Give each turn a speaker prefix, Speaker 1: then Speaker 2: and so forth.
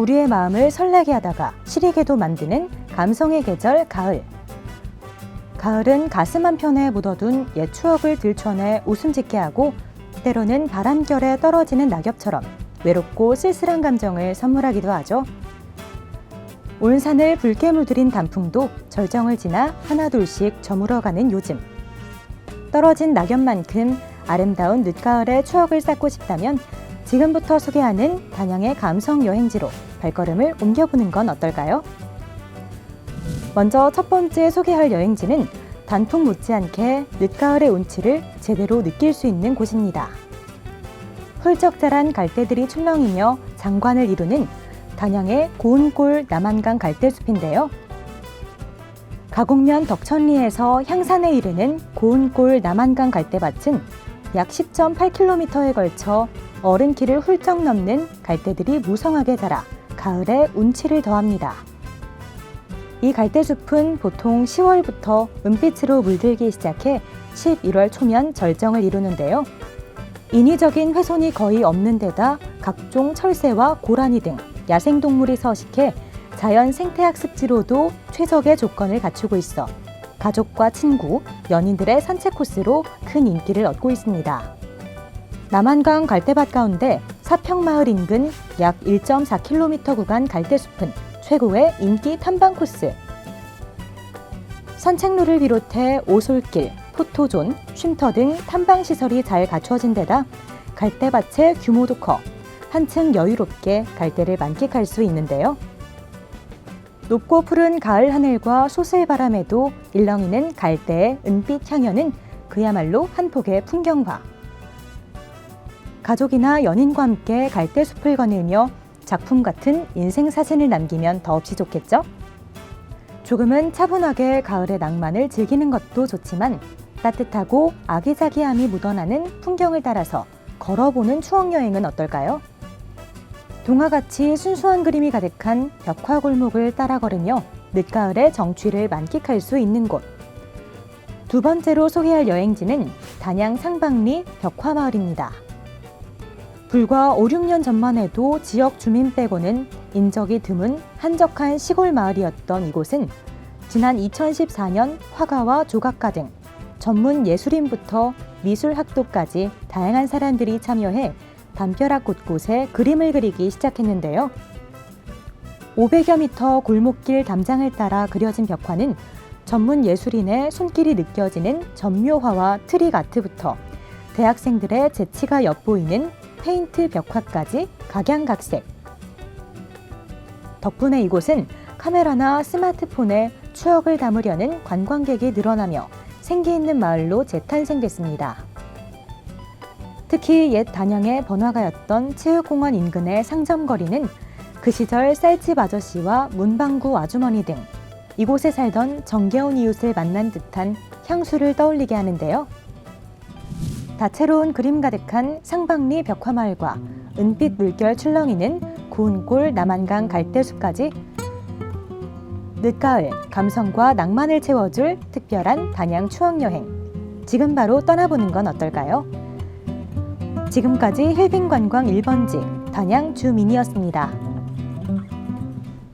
Speaker 1: 우리의 마음을 설레게 하다가 시리게도 만드는 감성의 계절 가을. 가을은 가슴 한편에 묻어둔 옛 추억을 들춰내 웃음 짓게 하고 때로는 바람결에 떨어지는 낙엽처럼 외롭고 쓸쓸한 감정을 선물하기도 하죠. 온 산을 붉게 물들인 단풍도 절정을 지나 하나둘씩 저물어가는 요즘. 떨어진 낙엽만큼 아름다운 늦가을의 추억을 쌓고 싶다면 지금부터 소개하는 단양의 감성 여행지로 발걸음을 옮겨보는 건 어떨까요? 먼저 첫 번째 소개할 여행지는 단풍 못지않게 늦가을의 운치를 제대로 느낄 수 있는 곳입니다. 훌쩍 자란 갈대들이 출렁이며 장관을 이루는 단양의 고운골 남한강 갈대숲인데요. 가곡면 덕천리에서 향산에 이르는 고운골 남한강 갈대밭은 약 10.8km에 걸쳐 어른 키를 훌쩍 넘는 갈대들이 무성하게 자라 가을에 운치를 더합니다. 이 갈대숲은 보통 10월부터 은빛으로 물들기 시작해 11월 초면 절정을 이루는데요. 인위적인 훼손이 거의 없는 데다 각종 철새와 고라니 등 야생동물이 서식해 자연 생태학습지로도 최적의 조건을 갖추고 있어 가족과 친구, 연인들의 산책 코스로 큰 인기를 얻고 있습니다. 남한강 갈대밭 가운데 사평마을 인근 약 1.4km 구간 갈대숲은 최고의 인기 탐방 코스. 산책로를 비롯해 오솔길, 포토존, 쉼터 등 탐방 시설이 잘 갖추어진 데다 갈대밭의 규모도 커 한층 여유롭게 갈대를 만끽할 수 있는데요. 높고 푸른 가을 하늘과 소슬 바람에도 일렁이는 갈대의 은빛 향연은 그야말로 한 폭의 풍경화. 가족이나 연인과 함께 갈대 숲을 거닐며 작품 같은 인생 사진을 남기면 더없이 좋겠죠? 조금은 차분하게 가을의 낭만을 즐기는 것도 좋지만 따뜻하고 아기자기함이 묻어나는 풍경을 따라서 걸어보는 추억 여행은 어떨까요? 동화같이 순수한 그림이 가득한 벽화 골목을 따라 걸으며 늦가을의 정취를 만끽할 수 있는 곳. 두 번째로 소개할 여행지는 단양 상방리 벽화 마을입니다. 불과 5, 6년 전만 해도 지역 주민 빼고는 인적이 드문 한적한 시골 마을이었던 이곳은 지난 2014년 화가와 조각가 등 전문 예술인부터 미술 학도까지 다양한 사람들이 참여해 담벼락 곳곳에 그림을 그리기 시작했는데요. 500여 미터 골목길 담장을 따라 그려진 벽화는 전문 예술인의 손길이 느껴지는 전묘화와 트릭 아트부터 대학생들의 재치가 엿보이는 페인트 벽화까지 각양각색. 덕분에 이곳은 카메라나 스마트폰에 추억을 담으려는 관광객이 늘어나며 생기 있는 마을로 재탄생됐습니다. 특히 옛 단양의 번화가였던 체육공원 인근의 상점거리는 그 시절 쌀집 아저씨와 문방구 아주머니 등 이곳에 살던 정겨운 이웃을 만난 듯한 향수를 떠올리게 하는데요. 다채로운 그림 가득한 상방리 벽화마을과 은빛 물결 출렁이는 고운골 남한강 갈대숲까지 늦가을 감성과 낭만을 채워줄 특별한 단양 추억 여행. 지금 바로 떠나보는 건 어떨까요? 지금까지 힐빈 관광 1번지 단양 주민이었습니다.